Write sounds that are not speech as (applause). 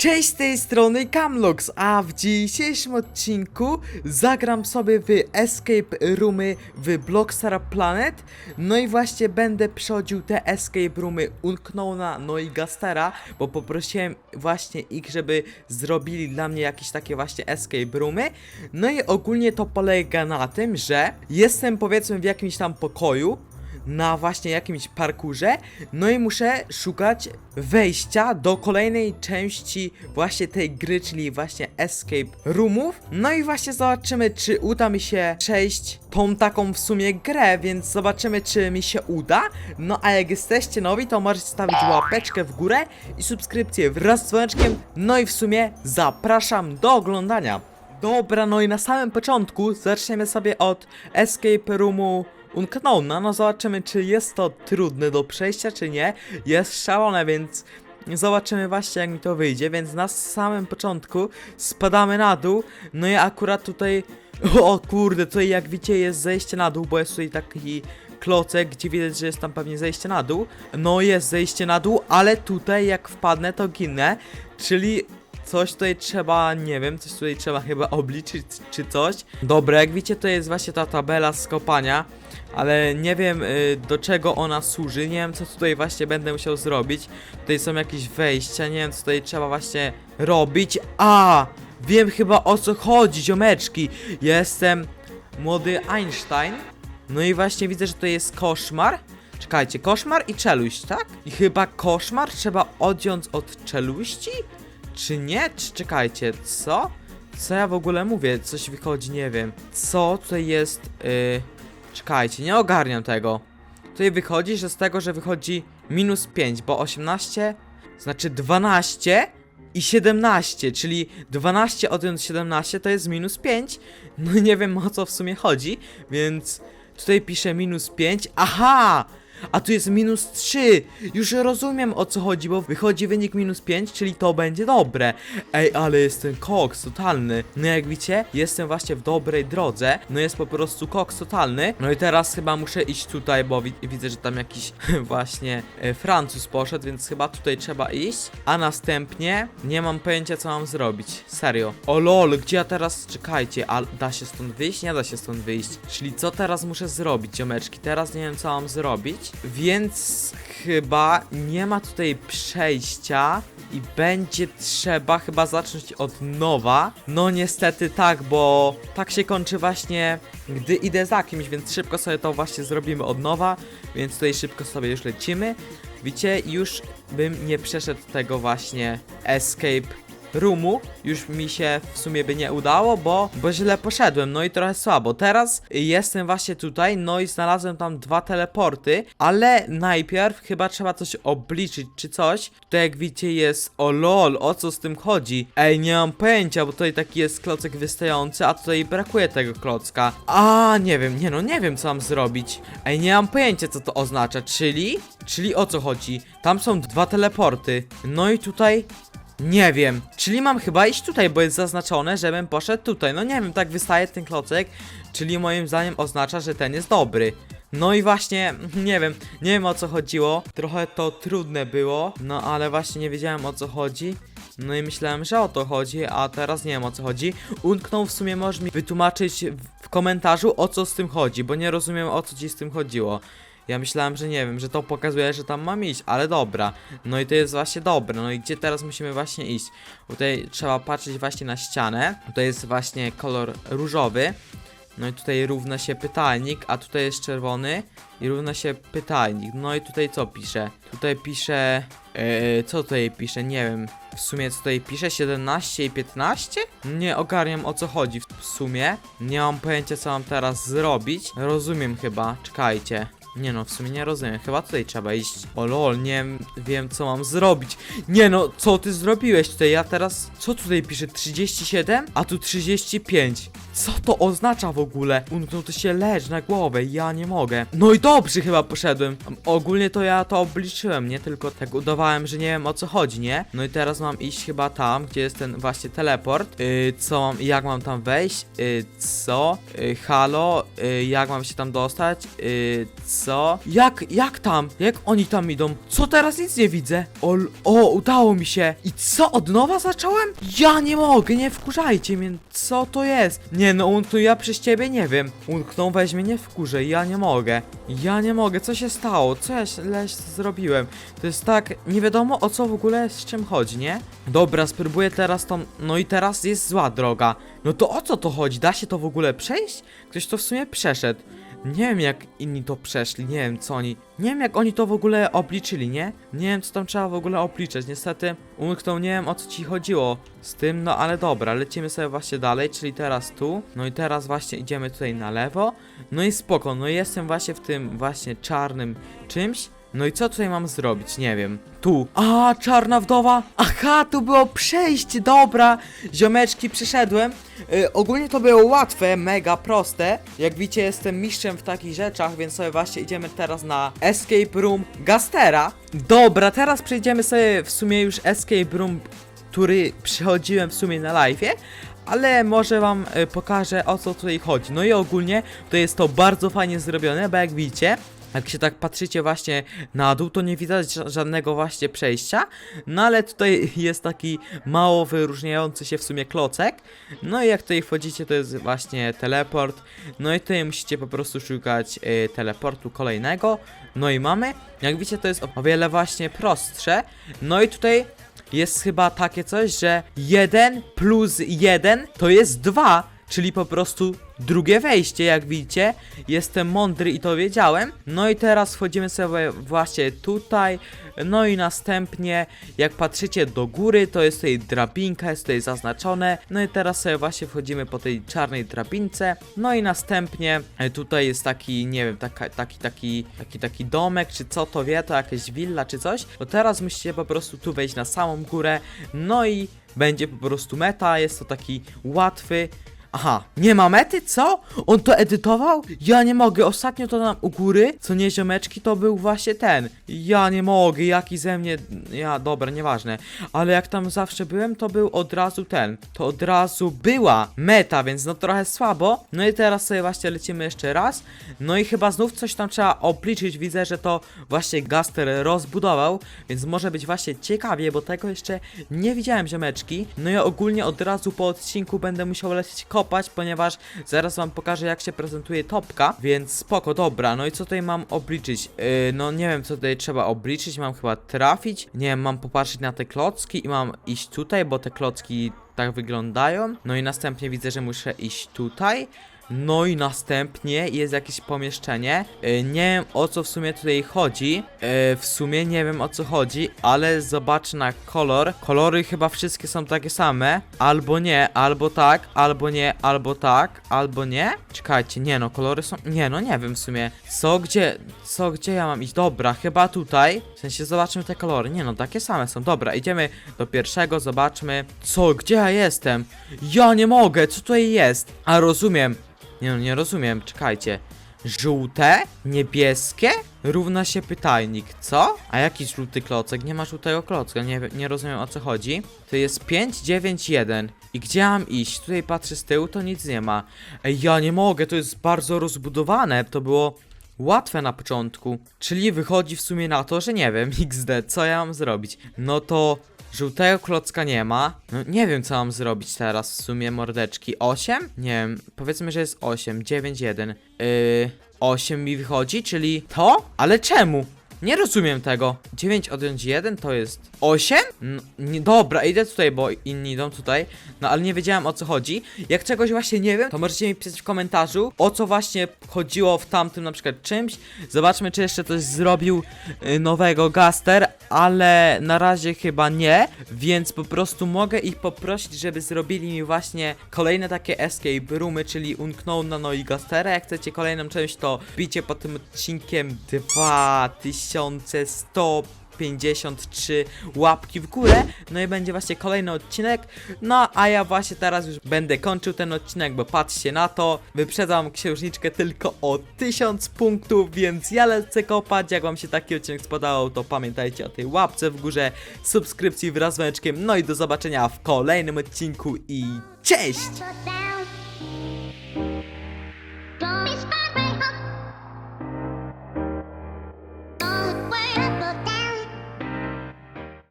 Cześć z tej strony Camlox, a w dzisiejszym odcinku zagram sobie w Escape Roomy w Blockstar Planet. No i właśnie będę przechodził te Escape Roomy Unknowna, no i Gastera Bo poprosiłem właśnie ich, żeby zrobili dla mnie jakieś takie właśnie Escape Roomy. No i ogólnie to polega na tym, że jestem powiedzmy w jakimś tam pokoju na właśnie jakimś parkurze, no i muszę szukać wejścia do kolejnej części właśnie tej gry, czyli właśnie Escape Roomów. No i właśnie zobaczymy, czy uda mi się przejść tą taką w sumie grę, więc zobaczymy, czy mi się uda. No a jak jesteście nowi, to możecie stawić łapeczkę w górę i subskrypcję wraz z dzwoneczkiem. No i w sumie zapraszam do oglądania. Dobra, no i na samym początku zaczniemy sobie od Escape Roomu Unknowna. No zobaczymy, czy jest to trudne do przejścia, czy nie. Jest szalone, więc zobaczymy właśnie, jak mi to wyjdzie. Więc na samym początku spadamy na dół. No i akurat tutaj. (laughs) O kurde, tutaj jak widzicie, jest zejście na dół, bo jest tutaj taki klocek, gdzie widać, że jest tam pewnie zejście na dół. No jest zejście na dół, ale tutaj jak wpadnę, to ginę. Czyli coś tutaj trzeba, nie wiem, coś tutaj trzeba chyba obliczyć czy coś. Dobra, jak widzicie, to jest właśnie ta tabela z kopania, ale nie wiem y, do czego ona służy, nie wiem co tutaj właśnie będę musiał zrobić. Tutaj są jakieś wejścia, nie wiem co tutaj trzeba właśnie robić. A, wiem chyba o co chodzi, ziomeczki. Jestem młody Einstein. No i właśnie widzę, że to jest koszmar. Czekajcie, koszmar i czeluść, tak? I chyba koszmar trzeba odjąć od czeluści? Czy nie? Czy czekajcie, co? Co ja w ogóle mówię? Coś wychodzi, nie wiem. Co tutaj jest? Yy... Czekajcie, nie ogarniam tego. Tutaj wychodzi, że z tego, że wychodzi minus 5, bo 18 znaczy 12 i 17, czyli 12 odjąć 17 to jest minus 5. No nie wiem o co w sumie chodzi, więc tutaj piszę minus 5. Aha! A tu jest minus 3. Już rozumiem o co chodzi, bo wychodzi wynik minus 5, czyli to będzie dobre. Ej, ale jestem koks totalny. No jak widzicie, jestem właśnie w dobrej drodze. No jest po prostu koks totalny. No i teraz chyba muszę iść tutaj, bo wi widzę, że tam jakiś (laughs) właśnie e, Francuz poszedł, więc chyba tutaj trzeba iść. A następnie nie mam pojęcia co mam zrobić. Serio. O lol, gdzie ja teraz... Czekajcie, a da się stąd wyjść? Nie da się stąd wyjść. Czyli co teraz muszę zrobić, ziomeczki? Teraz nie wiem co mam zrobić. Więc chyba nie ma tutaj przejścia i będzie trzeba chyba zacząć od nowa. No niestety tak, bo tak się kończy właśnie, gdy idę za kimś, więc szybko sobie to właśnie zrobimy od nowa. Więc tutaj szybko sobie już lecimy. Widzicie, już bym nie przeszedł tego właśnie escape roomu już mi się w sumie by nie udało, bo, bo źle poszedłem, no i trochę słabo. Teraz jestem właśnie tutaj, no i znalazłem tam dwa teleporty, ale najpierw chyba trzeba coś obliczyć czy coś. Tutaj jak widzicie jest, o lol, o co z tym chodzi? Ej, nie mam pojęcia, bo tutaj taki jest klocek wystający, a tutaj brakuje tego klocka. A, nie wiem, nie no, nie wiem co mam zrobić. Ej, nie mam pojęcia co to oznacza, czyli? Czyli o co chodzi? Tam są dwa teleporty, no i tutaj nie wiem, czyli mam chyba iść tutaj, bo jest zaznaczone, żebym poszedł tutaj. No nie wiem, tak wystaje ten klocek, czyli moim zdaniem oznacza, że ten jest dobry. No i właśnie, (laughs) nie wiem, nie wiem o co chodziło. Trochę to trudne było, no ale właśnie nie wiedziałem o co chodzi. No i myślałem, że o to chodzi, a teraz nie wiem o co chodzi. Unknął w sumie możesz mi wytłumaczyć w- komentarzu o co z tym chodzi, bo nie rozumiem o co ci z tym chodziło. Ja myślałem, że nie wiem, że to pokazuje, że tam mam iść, ale dobra. No i to jest właśnie dobre. No i gdzie teraz musimy właśnie iść? Tutaj trzeba patrzeć właśnie na ścianę. Tutaj jest właśnie kolor różowy. No i tutaj równa się pytajnik, a tutaj jest czerwony i równa się pytajnik. No i tutaj co pisze? Tutaj pisze... Yy, co tutaj pisze? Nie wiem. W sumie co tutaj pisze? 17 i 15? Nie ogarniam o co chodzi w sumie. Nie mam pojęcia co mam teraz zrobić. Rozumiem chyba. Czekajcie. Nie no, w sumie nie rozumiem. Chyba tutaj trzeba iść. O lol, nie wiem co mam zrobić. Nie no, co ty zrobiłeś tutaj? Ja teraz... Co tutaj pisze? 37? A tu 35. Co to oznacza w ogóle? Unknął to się leż na głowę, ja nie mogę. No i dobrze chyba poszedłem. Ogólnie to ja to obliczyłem, nie? Tylko tak udawałem, że nie wiem o co chodzi, nie? No i teraz mam iść chyba tam, gdzie jest ten właśnie teleport. Yy, co mam, jak mam tam wejść? Yy, co? Yy, halo? Yy, jak mam się tam dostać? Yy, co? Jak, jak tam? Jak oni tam idą? Co teraz nic nie widzę? O, l- o, udało mi się. I co, od nowa zacząłem? Ja nie mogę, nie wkurzajcie mnie. Co to jest? Nie no, unknął ja przez ciebie nie wiem. Unknął weźmie nie wkurzę, ja nie mogę. Ja nie mogę, co się stało? Co ja źle zrobiłem? To jest tak, nie wiadomo o co w ogóle z czym chodzi, nie? Dobra, spróbuję teraz tą, no i teraz jest zła droga. No to o co to chodzi? Da się to w ogóle przejść? Ktoś to w sumie przeszedł. Nie wiem jak inni to przeszli, nie wiem co oni. Nie wiem jak oni to w ogóle obliczyli, nie? Nie wiem co tam trzeba w ogóle obliczać. Niestety umknął, nie wiem o co ci chodziło z tym, no ale dobra, lecimy sobie właśnie dalej, czyli teraz tu. No i teraz właśnie idziemy tutaj na lewo. No i spoko, no i jestem właśnie w tym właśnie czarnym czymś. No i co tutaj mam zrobić? Nie wiem. Tu. A, czarna wdowa. Aha, tu było przejście, dobra. Ziomeczki, przeszedłem. Y, ogólnie to było łatwe, mega proste. Jak widzicie, jestem mistrzem w takich rzeczach, więc sobie właśnie idziemy teraz na Escape Room Gastera. Dobra, teraz przejdziemy sobie w sumie już Escape Room, który przychodziłem w sumie na live'ie. Ale może wam y, pokażę o co tutaj chodzi. No i ogólnie to jest to bardzo fajnie zrobione, bo jak widzicie, jak się tak patrzycie właśnie na dół, to nie widać ża- żadnego właśnie przejścia. No ale tutaj (laughs) jest taki mało wyróżniający się w sumie klocek. No i jak tutaj wchodzicie, to jest właśnie teleport. No i tutaj musicie po prostu szukać y, teleportu kolejnego. No i mamy. Jak widzicie, to jest o wiele właśnie prostsze. No i tutaj jest chyba takie coś, że 1 plus 1 to jest 2, czyli po prostu drugie wejście, jak widzicie. Jestem mądry i to wiedziałem. No i teraz wchodzimy sobie właśnie tutaj. No i następnie, jak patrzycie do góry, to jest tutaj drabinka, jest tutaj zaznaczone. No i teraz sobie właśnie wchodzimy po tej czarnej drabince. No i następnie e, tutaj jest taki, nie wiem, taka, taki, taki, taki, taki domek, czy co to wie, to jakaś willa, czy coś. To teraz musicie po prostu tu wejść na samą górę. No i będzie po prostu meta, jest to taki łatwy. Aha, nie ma mety, co? On to edytował? Ja nie mogę, ostatnio to nam u góry, co nie ziomeczki, to był właśnie ten. Ja nie mogę, jaki ze mnie, ja, dobra, nieważne. Ale jak tam zawsze byłem, to był od razu ten. To od razu była meta, więc no trochę słabo. No i teraz sobie właśnie lecimy jeszcze raz. No i chyba znów coś tam trzeba obliczyć, widzę, że to właśnie Gaster rozbudował, więc może być właśnie ciekawie, bo tego jeszcze nie widziałem ziomeczki. No i ogólnie od razu po odcinku będę musiał lecieć kopać, ponieważ zaraz wam pokażę jak się prezentuje topka, więc spoko, dobra, no i co tutaj mam obliczyć? Yy, no nie wiem co tutaj trzeba obliczyć, mam chyba trafić, nie wiem, mam popatrzeć na te klocki i mam iść tutaj, bo te klocki tak wyglądają, no i następnie widzę, że muszę iść tutaj, no i następnie jest jakieś pomieszczenie. Yy, nie wiem o co w sumie tutaj chodzi. Yy, w sumie nie wiem o co chodzi, ale zobaczę na kolor. Kolory chyba wszystkie są takie same. Albo nie, albo tak, albo nie, albo tak, albo nie. Czekajcie, nie no, kolory są. Nie no, nie wiem w sumie. Co gdzie, co gdzie ja mam iść? Dobra, chyba tutaj. W sensie zobaczmy te kolory. Nie no, takie same są. Dobra, idziemy do pierwszego, zobaczmy. Co, gdzie ja jestem? Ja nie mogę, co tutaj jest? A rozumiem. Nie no, nie rozumiem, czekajcie. Żółte, niebieskie, równa się pytajnik, co? A jaki żółty klocek? Nie ma żółtego klocka, nie, nie rozumiem o co chodzi. To jest 5, 9, 1. I gdzie mam iść? Tutaj patrzę z tyłu, to nic nie ma. Ej, ja nie mogę, to jest bardzo rozbudowane, to było łatwe na początku. Czyli wychodzi w sumie na to, że nie wiem, (laughs) XD, co ja mam zrobić? No to żółtego klocka nie ma. No nie wiem, co mam zrobić teraz w sumie, mordeczki. 8? Nie wiem, powiedzmy, że jest 8, 9, 1. Yy, 8 mi wychodzi, czyli to? Ale czemu? Nie rozumiem tego. 9 odjąć 1 to jest 8? No, nie, dobra, idę tutaj, bo inni idą tutaj. No ale nie wiedziałem o co chodzi. Jak czegoś właśnie nie wiem, to możecie mi pisać w komentarzu, o co właśnie chodziło w tamtym na przykład czymś. Zobaczmy, czy jeszcze coś zrobił y, nowego Gaster, ale na razie chyba nie, więc po prostu mogę ich poprosić, żeby zrobili mi właśnie kolejne takie escape roomy, czyli Unknowna no i Gastera. Jak chcecie kolejną część, to bicie pod tym odcinkiem 2100 53 łapki w górę, no i będzie właśnie kolejny odcinek, no a ja właśnie teraz już będę kończył ten odcinek, bo patrzcie na to, wyprzedzam księżniczkę tylko o 1000 punktów, więc ja lecę kopać, jak wam się taki odcinek spodobał, to pamiętajcie o tej łapce w górze, subskrypcji wraz z dzwoneczkiem, no i do zobaczenia w kolejnym odcinku i cześć!